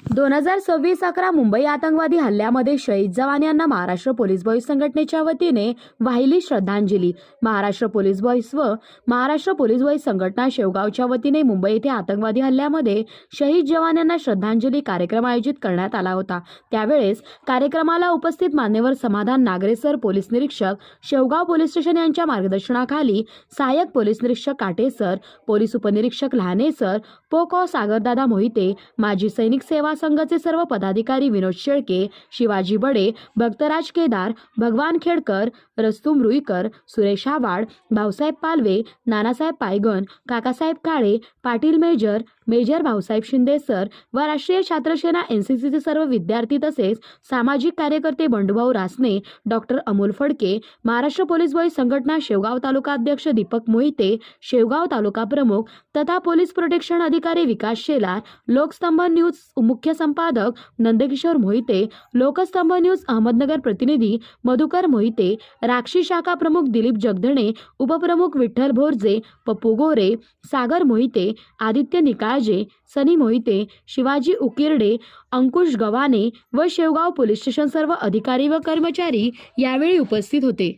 दोन हजार सव्वीस अकरा मुंबई आतंकवादी हल्ल्यामध्ये शहीद जवान यांना महाराष्ट्र पोलीस बॉईज संघटनेच्या वतीने वाहिली श्रद्धांजली. महाराष्ट्र पोलीस बॉईज व महाराष्ट्र पोलीस बॉईज संघटना शेवगावच्या वतीने मुंबई येथे आतंकवादी हल्ल्यामध्ये शहीद जवान यांना श्रद्धांजली कार्यक्रम आयोजित करण्यात आला होता. त्यावेळेस कार्यक्रमाला उपस्थित मान्यवर समाधान नागरेसर पोलीस निरीक्षक शेवगाव पोलीस स्टेशन यांच्या मार्गदर्शनाखाली सहाय्यक पोलीस निरीक्षक काटेसर पोलीस उपनिरीक्षक लहाने सर पोकॉ सागरदादा मोहिते माजी सैनिक सेवा संघाचे सर्व पदाधिकारी विनोद Shelke Shivaji Bade Bhaktraj Kedar Bhagwan Khedkar Rustum Ruikar Suresh Awad Bhausaheb Palve Nanasaheb Paigan Kakasaheb Kale Patil major major Bhausaheb Shinde sir व राष्ट्रीय छात्रसेना एनसीसीचे सर्व विद्यार्थी तसेच सामाजिक कार्यकर्ते Bandubhau Rasane doctor Amol Phadke Maharashtra police boys संघटना शेवगाव तालुका अध्यक्ष दीपक मोहिते शेवगाव तालुका प्रमुख तथा पोलीस प्रोटेक्शन अधिकारी विकास शेलार लोकस्तंभ न्यूज मुख्य संपादक नंदकिशोर मोहिते लोकस्तंभ न्यूज अहमदनगर प्रतिनिधी मधुकर मोहिते राक्षी शाखा प्रमुख दिलीप जगधणे उपप्रमुख विठ्ठल भोरजे पप्पू गोरे सागर मोहिते आदित्य निकाळजे सनी मोहिते शिवाजी उकिरडे अंकुश गव्हाणे व शेवगाव पोलीस स्टेशन सर्व अधिकारी व कर्मचारी यावेळी उपस्थित होते.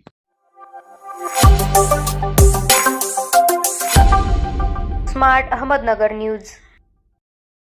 Smart Ahmednagar news.